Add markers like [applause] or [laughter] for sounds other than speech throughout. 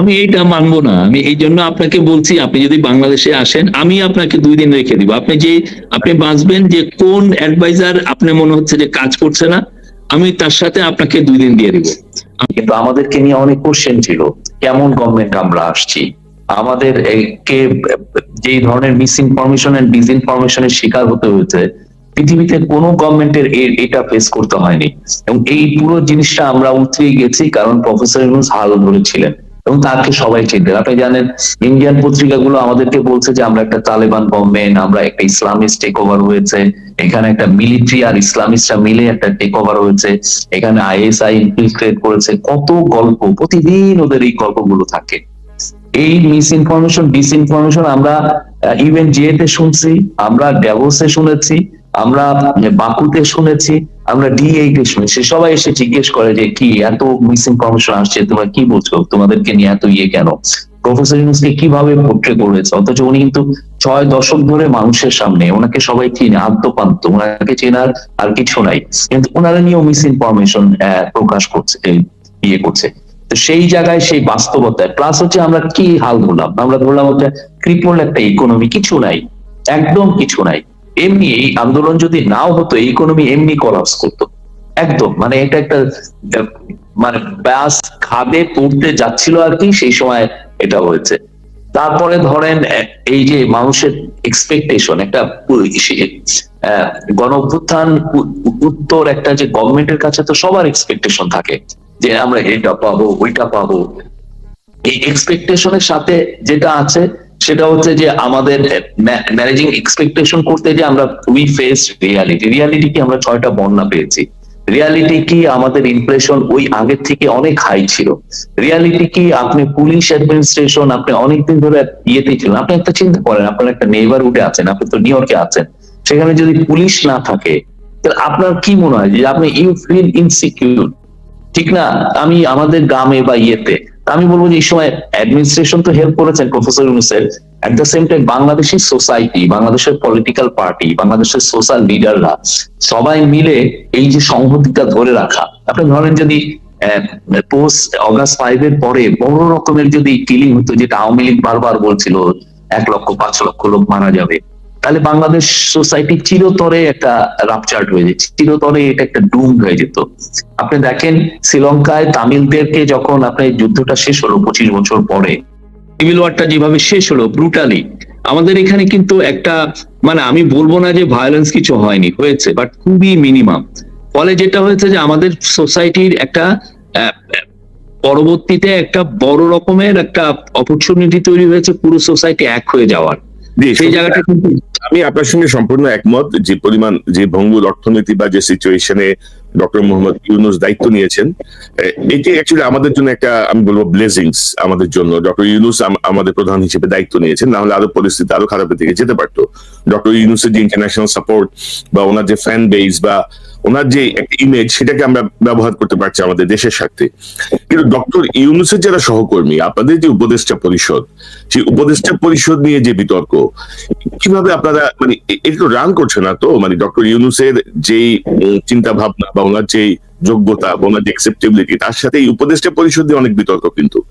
আমি এইটা মানবো না। আমি এই জন্য আপনাকে বলছি, আপনি যদি বাংলাদেশে আসেন, আমি আপনাকে দুই দিন রেখে দিব। আপনি যে, আপনি বাঁচবেন যে কোন অ্যাডভাইজার আপনার মনে হচ্ছে যে কাজ করছে না, আমি তার সাথে আপনাকে দুই দিন দিয়ে দিব। কিন্তু আমাদেরকে নিয়ে অনেক কোশ্চেন ছিল, কেমন গভর্নমেন্ট আমরা আসছি? আমাদের কে যেই ধরনের মিস ইনফরমেশন এন্ড ডিসইনফরমেশনের শিকার হতে হয়েছে, পৃথিবীতে কোনো গভর্নমেন্টের এটা ফেস করতে হয়নি। এবং এই পুরো জিনিসটা আমরা উতরে গেছি, কারণ প্রফেসর ইউনুস হাল ধরেছিলেন এবং তাকে সবাই চিনতেন আপনি জানেন ইন্ডিয়ান পত্রিকাগুলো আমাদেরকে বলছে যে আমরা একটা তালেবান গভর্নমেন্ট আমরা একটা ইসলামিস্ট টেক ওভার হয়েছে, এখানে একটা মিলিটারি আর ইসলামিস্টরা মিলে একটা টেক ওভার হয়েছে, এখানে আইএসআই ইনফিলট্রেট করেছে। কত গল্প, প্রতিদিন ওদের এই গল্পগুলো থাকে। এই মিস ইনফরমেশন ডিস ইনফরমেশন আমরা ইভেন জিএতে শুনছি, আমরা ড্যাভোসে শুনেছি, আমরা বাকুতে শুনেছি আমরা ডি এইটে শুনেছি সবাই এসে জিজ্ঞেস করে যে কি এত মিস ইনফরমেশন আসছে, তোমরা কি বলছো তোমাদেরকে নিয়ে এত ইয়ে কেন? প্রফেসর ইউনুসকে কীভাবে পোট্রে করেছে? অথচ উনি কিন্তু ছয় দশক ধরে মানুষের সামনে, ওনাকে সবাই চিনে, আদ্যপান্ত, ওনাকে চেনার আর কিছু নাই। কিন্তু ওনারা নিয়েও মিস ইনফরমেশন প্রকাশ করছে ইয়ে করছে। তো সেই জায়গায় সেই বাস্তবতায় প্লাস হচ্ছে আমরা কি হাল ধরলাম? আমরা ধরলাম হচ্ছে ক্রিপল একটা ইকোনমি কিছু নাই, একদম কিছু নাই। এমনি এই আন্দোলন যদি নাও হতো ইকোনমি এমনি কলাপস করতো। একদম মানে এটা একটা মানে ব্যাস খাদে পড়তে যাচ্ছিল আর কি, সেই সময় এটা হয়েছে। তারপরে ধরেন এই যে মানুষের এক্সপেকটেশন একটা গণ অভ্যুত্থান উত্তর একটা যে গভর্নমেন্টের কাছে তো সবার এক্সপেকটেশন থাকে, যে আমরা এটা পাবো, ওইটা পাবো। এই এক্সপেকটেশনের সাথে যেটা আছে সেটা হচ্ছে যে আমাদের ম্যানেজিং এক্সপেকটেশন করতে যে আমরা উই ফেস রিয়ালিটি রিয়ালিটি কি আমরা ছয়টা বন্যা পেয়েছি। রিয়ালিটি কি আমাদের ইমপ্রেশন ওই আগের থেকে অনেক হাই ছিল। রিয়ালিটি কি আপনি পুলিশ অ্যাডমিনিস্ট্রেশন আপনি অনেকদিন ধরে ইয়েতে ছিলেন। আপনি একটা চিন্তা করেন, আপনার একটা নেইবারহুডে আছেন, আপনি তো নিউ ইয়র্কে আছেন। সেখানে যদি পুলিশ না থাকে, তাহলে আপনার কি মনে হয় যে আপনি ইউ ফিল ইনসিকিউর ঠিক না? আমি আমাদের গ্রামে বা ইয়েতে আমি বলব যে এই সময় অ্যাডমিনিস্ট্রেশন তো হেল্প করেছেন প্রফেসর ইউনুসের at the same time Bangladeshi society বাংলাদেশের পলিটিক্যাল পার্টি বাংলাদেশের সোশ্যাল লিডাররা সবাই মিলে এই যে সংহতিটা ধরে রাখা। আপনি ধরেন যদি পোস্ট অগাস্ট ফাইভ এর পরে বড় রকমের যদি কিলিং হতো, যেটা আওয়ামী লীগ বারবার বলছিল, এক লক্ষ, পাঁচ লক্ষ লোক মারা যাবে। তাহলে বাংলাদেশ সোসাইটি চিরতরে একটা রাপচার্ট হয়ে যেত চিরতরে এটা একটা ডুম হয়ে যেত। আপনি দেখেন শ্রীলঙ্কায় তামিলদেরকে যখন আপনার যুদ্ধটা শেষ হলো পঁচিশ বছর পরে সিভিল ওয়ারটা যেভাবে শেষ হলো ব্রুটালি আমাদের এখানে কিন্তু একটা মানে আমি বলব না যে ভায়োলেন্স কিছু হয়নি, হয়েছে বাট খুবই মিনিমাম ফলে যেটা হয়েছে যে আমাদের সোসাইটির একটা পরবর্তীতে একটা বড় রকমের একটা অপরচুনিটি তৈরি হয়েছে পুরো সোসাইটি এক হয়ে যাওয়ার। সেই জায়গাটা কিন্তু আমি আপনার সঙ্গে সম্পূর্ণ একমত যে পরিমাণ যে ভঙ্গুর অর্থনীতি বা যে সিচুয়েশনে ডক্টর মোহাম্মদ ইউনুস দায়িত্ব নিয়েছেন এটি অ্যাকচুয়ালি আমাদের জন্য একটা আমি বলব ব্লেসিংস আমাদের জন্য। ডক্টর ইউনুস আম- আমাদের প্রধান হিসেবে দায়িত্ব নিয়েছেন না হলে আরও পরিস্থিতি আরও খারাপের দিকে যেতে পারতো। ডক্টর ইউনুসের যে ইন্টারন্যাশনাল সাপোর্ট বা ওনার যে ফ্যান বেস বা ওনার যে একটা ইমেজ সেটাকে আমরা ব্যবহার করতে পারছি আমাদের দেশের স্বার্থে। কিন্তু ডক্টর ইউনুসের যারা সহকর্মী, আপনাদের যে উপদেষ্টা পরিষদ, সেই উপদেষ্টা পরিষদ নিয়ে যে বিতর্ক, কীভাবে আপনারা মানে এ- এটা তো রান করছে না তো? মানে ডক্টর ইউনুসের যেই চিন্তা ভাবনা বা ওনার যে যোগ্যতা বা ওনার যে অ্যাকসেপ্টেবিলিটি তার সাথে এই উপদেষ্টা পরিষদ নিয়ে অনেক বিতর্ক কিন্তু।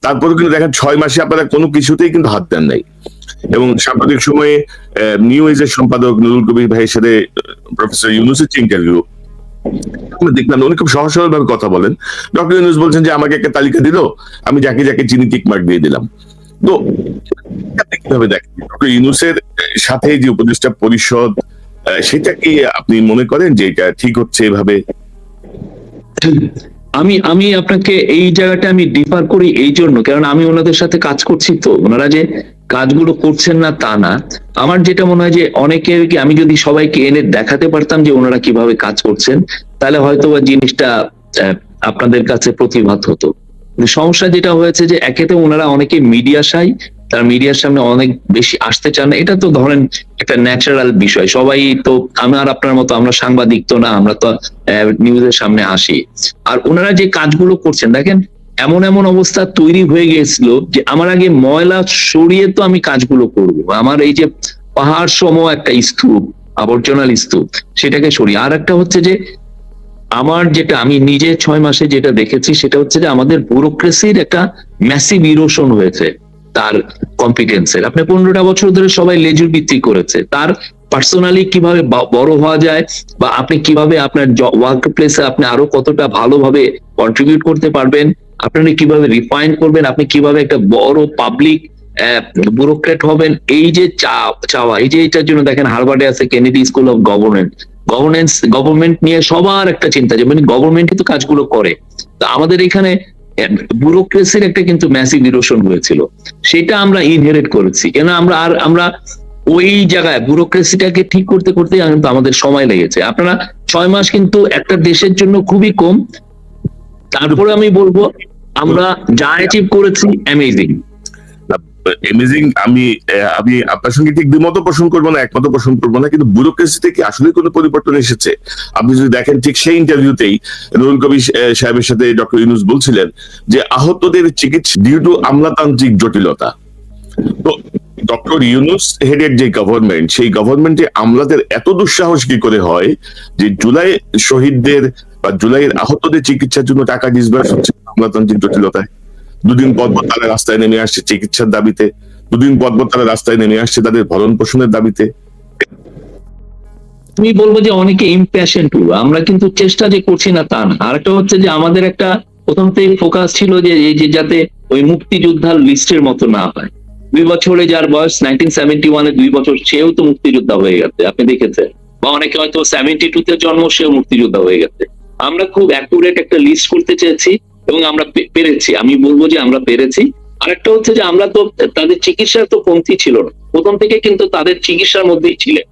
তারপরে কিন্তু দেখেন ছয় মাসে আপনারা কোনো কিছুতেই কিন্তু হাত দেন নাই। এবং সাম্প্রতিক সময়ে নিউ এজের সম্পাদক নুরুল কবির ভাইয়ের সাথে প্রফেসর ইউনুসের ইন্টারভিউ দেখলাম উনি খুব সহজ সরল ভাবে কথা বলেন। ডক্টর ইউনুস বলছেন যে, আমাকে একটা তালিকা দিল, আমি যাকে যাকে চিনি টিক মার্ক দিয়ে দিলাম। তো কীভাবে দেখেন? ডক্টর ইউনুসের সাথে যে উপদেষ্টা পরিষদ সেটা কি আপনি মনে করেন যে এটা ঠিক হচ্ছে এভাবে? [clears throat] আমি আমি আপনাকে এই জায়গাটা আমি ডিফার করি এই জন্য কারণ আমি ওনাদের সাথে কাজ করছি তো। ওনারা যে কাজগুলো করছেন না, তা না। আমার যেটা মনে হয় যে অনেকের কি, আমি যদি সবাইকে এনে দেখাতে পারতাম যে ওনারা কীভাবে কাজ করছেন, তাহলে হয়তো বা জিনিসটা আপনাদের কাছে প্রতিভাত হতো। সমস্যা যেটা হয়েছে যে একেতে ওনারা অনেকে মিডিয়া সাই তার মিডিয়ার সামনে অনেক বেশি আসতে চান না। এটা তো ধরেন একটা ন্যাচারাল বিষয়। সবাই তো আমার আপনার মতো, আমরা সাংবাদিক তো না, আমরা তো নিউজের সামনে আসি। আর ওনারা যে কাজগুলো করছেন, দেখেন, এমন এমন অবস্থা তৈরি হয়ে গেছিল যে আমার আগে ময়লা সরিয়ে তো আমি কাজগুলো করব। আমার এই যে পাহাড় সম একটা স্তূপ আবর্জনাল স্তূপ, সেটাকে সরিয়ে। আর একটা হচ্ছে যে, আমার যেটা, আমি নিজে ছয় মাসে যেটা দেখেছি, সেটা হচ্ছে যে আমাদের ব্যুরোক্রেসির একটা ম্যাসিভ ইরোশন হয়েছে। তার কম্পিটেন্সের আপনি পনেরোটা বছর ধরে সবাই লেজুর ভিত্তি করেছে। তার পার্সোনালি কীভাবে বড় হওয়া যায় বা আপনি কীভাবে আপনার ওয়ার্ক প্লেসে আপনি আরও কতটা ভালোভাবে কন্ট্রিবিউট করতে পারবেন আপনারা কীভাবে রিফাইন করবেন, আপনি কীভাবে একটা বড় পাবলিক ব্যুরোক্রেট হবেন, এই যে চাওয়া, এই যে এটার জন্য দেখেন হারবার্ডে আছে Kennedy school of governance governance government নিয়ে সবার একটা চিন্তা যে মানে গভর্নমেন্টই তো কাজগুলো করে। তা আমাদের এখানে ব্যুরোক্রেসির একটা কিন্তু ম্যাসিভ ইরোশন হয়েছিল। সেটা আমরা ইনহেরিট করেছি। কেন আমরা আর আমরা ওই জায়গায় ব্যুরোক্রেসিটাকে ঠিক করতে করতে কিন্তু আমাদের সময় লেগেছে। আপনারা ছয় মাস কিন্তু একটা দেশের জন্য খুবই কম। তারপরে আমি বলব, আমরা যা অ্যাচিভ করেছি অ্যামেজিং আমি আমি আপনার সঙ্গে ঠিক পোষণ করব না একমত পোষণ করব না কিন্তু ব্যুরোক্রেসিতে কি আসলে কোনো পরিবর্তন এসেছে। আপনি যদি দেখেন ঠিক সেই ইন্টারভিউতেই নুরুল আহ, সাহেবের সাথে ডক্টর ইউনুস বলছিলেন যে আহতদের চিকিৎসা ডিউ টু আমলাতান্ত্রিক জটিলতা। তো ডক্টর ইউনুস হেডের যে গভর্নমেন্ট সেই গভর্নমেন্টে আমলাদের এত দুঃসাহস কি করে হয় যে জুলাই শহীদদের বা জুলাইয়ের আহতদের চিকিৎসার জন্য টাকা ডিসবার্স হচ্ছে আমলাতান্ত্রিক জটিলতায়? দুদিন পর তারা রাস্তায় নেমে আসছে চিকিৎসার দাবিতে, দুদিন পর তারা রাস্তায় নেমে আসছে তাদের ভরণ পোষণের দাবিতে। আমি বলব যে অনেকে ইম্প্যাশেন্ট আমরা কিন্তু চেষ্টা যে করছি না তা না। আরেকটা হচ্ছে যে আমাদের একটা প্রথম থেকে ফোকাস ছিল যে, এই যে যাতে ওই মুক্তিযোদ্ধার লিস্টের মতো না হয়। দুই বছরে যার বয়স নাইনটিন সেভেন্টি ওয়ানে দুই বছর, সেও তো মুক্তিযোদ্ধা হয়ে গেছে, আপনি দেখেছেন। বা অনেকে হয়তো সেভেন্টি টু তে জন্ম, সেও মুক্তিযোদ্ধা হয়ে গেছে। আমরা খুব অ্যাকুরেট একটা লিস্ট করতে চেয়েছি। এবং আমরা পেরেছি। আমি বলব যে আমরা পেরেছি। আরেকটা হচ্ছে যে আমরা তো, তাদের চিকিৎসার তো কমতি ছিল না। প্রথম থেকে কিন্তু তাদের চিকিৎসার মধ্যেই ছিলেন।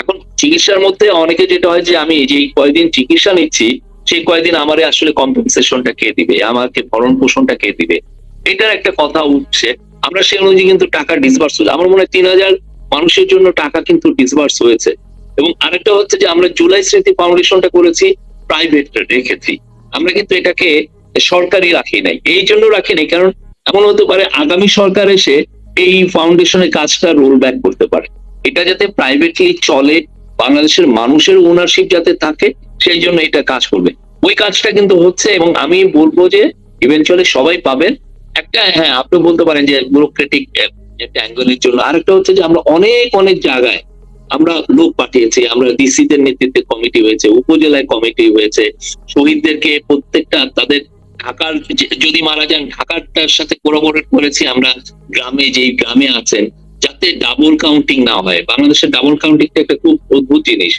এখন চিকিৎসার মধ্যে অনেকে যেটা হয় যে আমি যে কয়দিন চিকিৎসা নিচ্ছি, সেই কয়দিন আমারে আসলে কম্পেনসেশনটা কে দিবে? আমাকে ভরণ পোষণটা কে দিবে? এটার একটা কথা উঠছে। আমরা সেই অনুযায়ী কিন্তু টাকা ডিসবার্স হয়েছে। আমার মনে হয় তিন হাজার মানুষের জন্য টাকা কিন্তু ডিসবার্স হয়েছে। এবং আরেকটা হচ্ছে যে আমরা জুলাই স্মৃতি ফাউন্ডেশনটা করেছি প্রাইভেট রেখেছি। আমরা কিন্তু এটাকে সরকারি রাখি নাই। এই জন্য রাখি নাই, কারণ এমন হতে পারে আগামী সরকার এসে এই ফাউন্ডেশনের কাজটা রোল ব্যাক করতে পারে। এটা যাতে প্রাইভেটলি চলে, বাংলাদেশের মানুষের ওনারশিপ যাতে থাকে, সেই জন্য এটা কাজ করবে। ওই কাজটা কিন্তু হচ্ছে এবং আমি বলব যে ইভেনচুয়ালি সবাই পাবেন। একটা হ্যাঁ আপনি বলতে পারেন যে ব্যুরোক্রেটিক অ্যাঙ্গেলের জন্য। আরেকটা হচ্ছে যে আমরা অনেক অনেক জায়গায় আমরা লোক পাঠিয়েছি। আমরা ডিসিদের নেতৃত্বে কমিটি হয়েছে, উপজেলায় কমিটি হয়েছে। শহীদদেরকে প্রত্যেকটা তাদের ঢাকার যদি মারা যান, ঢাকারটার সাথে কোলাবোরেট করেছি আমরা গ্রামে যেই গ্রামে আছেন, যাতে ডাবল কাউন্টিং না হয়। বাংলাদেশের ডাবল কাউন্টিংটা একটা খুব অদ্ভুত জিনিস।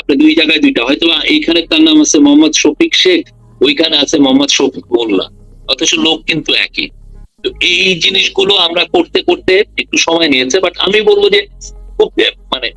আপনি দুই জায়গায় দুইটা। হয়তো এইখানে তার নাম আছে মোহাম্মদ শফিক শেখ, ওইখানে আছে মোহাম্মদ শফিক মোল্লা। অথচ লোক কিন্তু একই। তো এই জিনিসগুলো আমরা করতে করতে একটু সময় নিয়েছে বাট আমি বলব যে খুব মানে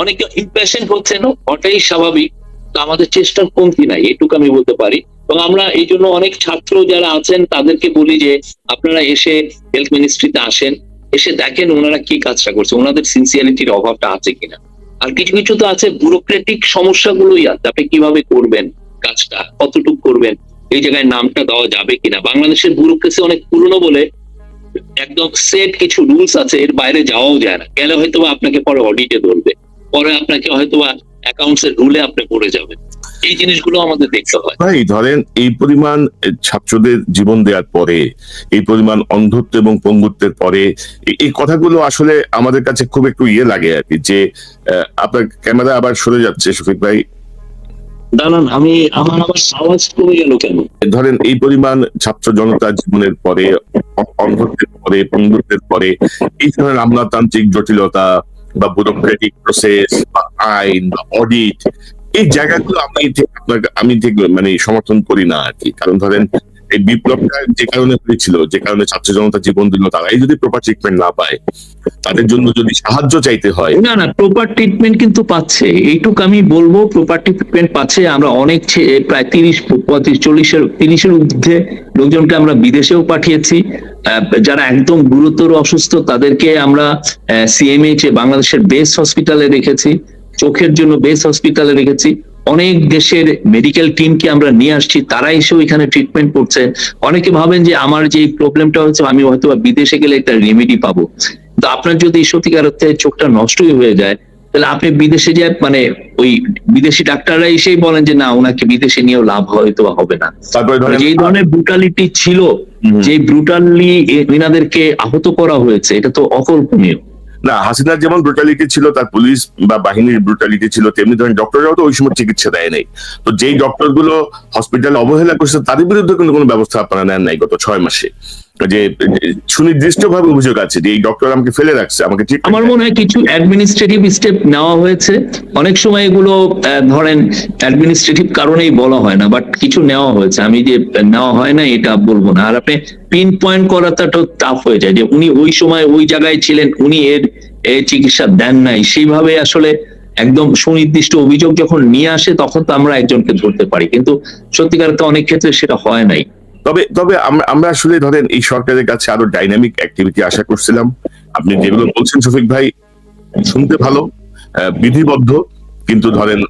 অনেকে ইম্প্যাশেন্ট হচ্ছে না ওটাই স্বাভাবিক। তো আমাদের চেষ্টার কমতি নাই, এটুকু আমি বলতে পারি। এবং আমরা এই জন্য অনেক ছাত্র যারা আছেন, তাদেরকে বলি যে আপনারা এসে হেলথ মিনিস্ট্রিতে আসেন, এসে দেখেন ওনারা কি কাজটা করছে, ওনাদের সিনসিয়ারিটির অভাবটা আছে কিনা। আর কিছু কিছু তো আছে ব্যুরোক্রেটিক সমস্যাগুলোই আছে, আপনি কীভাবে করবেন কাজটা, কতটুকু করবেন, এই জায়গায় নামটা দেওয়া যাবে কিনা। বাংলাদেশের ব্যুরোক্রেসি অনেক পুরনো বলে একদম সেট কিছু রুলস আছে, এর বাইরে যাওয়াও যায় না। গেলে হয়তো আপনাকে পরে অডিটে ধরবে, পরে আপনাকে হয়তো অ্যাকাউন্টস এর রুলে আপনি পড়ে যাবেন। এই জিনিসগুলো আমাদের দেখতে হয়। ভাই ধরেন এই পরিমাণ ছাত্রদের জীবন দেওয়ার পরে এই পরিমাণ অন্ধত্ব এবং পঙ্গুত্বের পরে এই- কথাগুলো আসলে আমাদের কাছে খুব একটু ইয়ে লাগে আর কি যে আপনার ক্যামেরা আবার সরে যাচ্ছে শফিক ভাই। দাঁড়ান আমি আমার আমার আওয়াজ কমে গেল কেন? ধরেন এই পরিমাণ ছাত্র জনতা জীবনের পরে অন্ধত্বের পরে পঙ্গুত্বের পরে এই ধরনের আমলাতান্ত্রিক জটিলতা বা ব্যুরোক্রেটিক প্রসেস বা আইন বা অডিট এই জায়গাগুলো আমি ঠিক আপনার আমি মানে সমর্থন করি না আর কি। কারণ ধরেন, এই বিপ্লবটা যে কারণে হয়েছিল, যে কারণে ছাত্র জনতা জীবন দিল তারাই যদি প্রপার ট্রিটমেন্ট না পায়, তাদের জন্য যদি সাহায্য চাইতে হয় না না প্রপার ট্রিটমেন্ট কিন্তু পাচ্ছে। এইটুক আমি বলব প্রপার ট্রিটমেন্ট পাচ্ছে। আমরা অনেক প্রায় তিরিশ, পঁয়ত্রিশ, চল্লিশের, তিরিশের ঊর্ধ্বে লোকজনকে আমরা বিদেশেও পাঠিয়েছি। যারা একদম গুরুতর অসুস্থ, তাদেরকে আমরা সিএমএইচ বাংলাদেশের বেস্ট হসপিটালে রেখেছি। চোখের জন্য বেস হসপিটালে রেখেছি। অনেক দেশের মেডিকেল টিমকে আমরা নিয়ে আসছি তারা এসেও এখানে ট্রিটমেন্ট করছে। অনেকে ভাবেন যে আমার যে প্রবলেমটা হচ্ছে আমি হয়তো বা বিদেশে গেলে একটা রেমেডি পাবো। কিন্তু আপনার যদি সত্যিকার অর্থে চোখটা নষ্টই হয়ে যায় তাহলে আপনি বিদেশে যে মানে ওই বিদেশি ডাক্তাররা এসেই বলেন যে না ওনাকে বিদেশে নিয়েও লাভ হয়তো হবে না। যে ধরনের ব্রুটালিটি ছিল যে ব্রুটালি এনাদেরকে আহত করা হয়েছে এটা তো অকল্পনীয়। না, হাসিনার যেমন ব্রুটালিটি ছিল, তার পুলিশ বা বাহিনীর ব্রুটালিটি ছিল, তেমনি ধরেন ডক্টররাও তো ওই সময় চিকিৎসা দেয় নাই। তো যেই ডক্টরগুলো হসপিটালে অবহেলা করছে, তাদের বিরুদ্ধে কিন্তু কোনো ব্যবস্থা আপনারা নেন নাই গত ছয় মাসে। যে সুনির্দিষ্টভাবে অভিযোগ আছে যে এই ডক্টর আমাকে ফেলে রাখছে আমাকে ঠিক আমার মনে হয় কিছু অ্যাডমিনিস্ট্রেটিভ স্টেপ নেওয়া হয়েছে। অনেক সময় এগুলো ধরেন অ্যাডমিনিস্ট্রেটিভ কারণেই বলা হয় না বাট কিছু নেওয়া হয়েছে। আমি যে নেওয়া হয় না এটা বলব না। আর আপনি পিন পয়েন্ট করাটা টাফ হয়ে যায় যে উনি ওই সময় ওই জায়গায় ছিলেন উনি এর এ চিকিৎসা দেন নাই। সেইভাবে আসলে একদম সুনির্দিষ্ট অভিযোগ যখন নিয়ে আসে তখন তো আমরা একজনকে ধরতে পারি। কিন্তু সত্যিকার তো অনেক ক্ষেত্রে সেটা হয় নাই। তবে তবে আমরা আসলে ধরেন এই সরকারের কাছে আরও ডাইনামিক অ্যাক্টিভিটি আশা করছিলাম। আপনি যেগুলো বলছেন শফিক ভাই, শুনতে ভালো বিধিবদ্ধ, কিন্তু ধরেন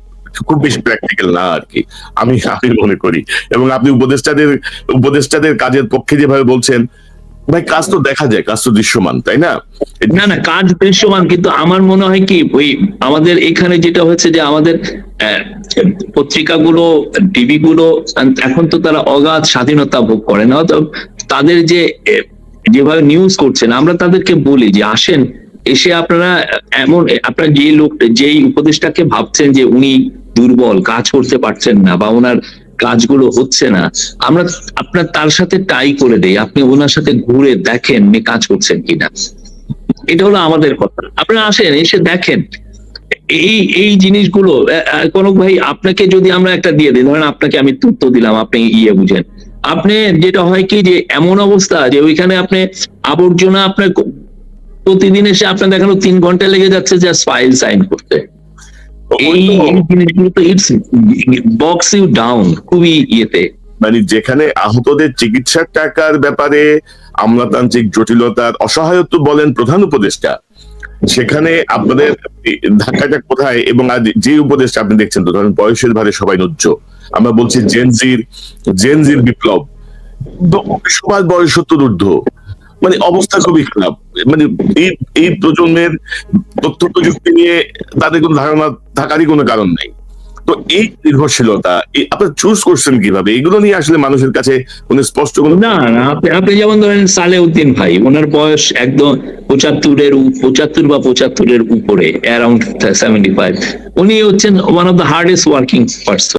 খুব বেশি প্র্যাকটিক্যাল না আর কি, আমি আমি মনে করি। এবং আপনি উপদেষ্টাদের উপদেষ্টাদের কাজের পক্ষে যেভাবে বলছেন, ভাই কাজ তো দেখা যায়, কাজ তো দৃশ্যমান, তাই না? না না, কাজ দৃশ্যমান, কিন্তু আমার মনে হয় কি, ওই আমাদের এখানে যেটা হচ্ছে যে আমাদের পত্রিকাগুলো টিভি গুলো এখন তো তারা অগাধ স্বাধীনতা ভোগ করে না। তো তাদের যে যেভাবে নিউজ করছেন, আমরা তাদেরকে বলি যে, আসেন, এসে আপনারা এমন, আপনারা যে লোক, যেই উপদেশটাকে ভাবছেন যে উনি দুর্বল, কাজ করতে পারছেন না বা ওনার কাজগুলো হচ্ছে না, আমরা আপনার তার সাথে টাই করে দেই। আপনি ওনার সাথে ঘুরে দেখেন কাজ করছেন কিনা। এটা হলো আমাদের কথা। আপনারা আসেন, এসে দেখেন। এই এই জিনিসগুলো কোন ভাই আপনাকে যদি আমরা একটা দিয়ে দিই ধরেন আপনাকে আমি তথ্য দিলাম আপনি ইয়ে বুঝেন। আপনি যেটা হয় কি যে এমন অবস্থা যে ওইখানে আপনি আবর্জনা আপনার প্রতিদিন এসে আপনার দেখানো তিন ঘণ্টা লেগে যাচ্ছে জাস্ট ফাইল সাইন করতে। এই জিনিসগুলো তো ইটস বক্স ইউ ডাউন খুবই ইয়েতে। মানে যেখানে আহতদের চিকিৎসার টাকার ব্যাপারে আমলাতান্ত্রিক জটিলতার অসহায়ত্ব বলেন প্রধান উপদেষ্টা সেখানে আপনাদের ধাক্কাটা কোথায় এবং যে উপদেশটা আপনি দেখছেন তো, ধরেন বয়সের ভারে সবাই নুজ্জ আমরা বলছি জেনজির জেনজির বিপ্লব। সবার বয়স সত্তর মানে অবস্থা খুবই খারাপ। মানে এই এই প্রজন্মের তথ্য প্রযুক্তি নিয়ে তাদের কোনো ধারণা থাকারই কোনো কারণ নাই। তো এই নির্ভরশীলতা আপনি চুজ করছেন কীভাবে? এগুলো নিয়ে আসলে মানুষের কাছে কোন স্পষ্ট কোনো না না, আপনি যেমন ধরেন সালেউদ্দিন ভাই, ওনার বয়স একদম পঁচাত্তরের পঁচাত্তর বা পঁচাত্তরের উপরে অ্যারাউন্ড সেভেন্টি ফাইভ উনি হচ্ছেন one of the hardest working person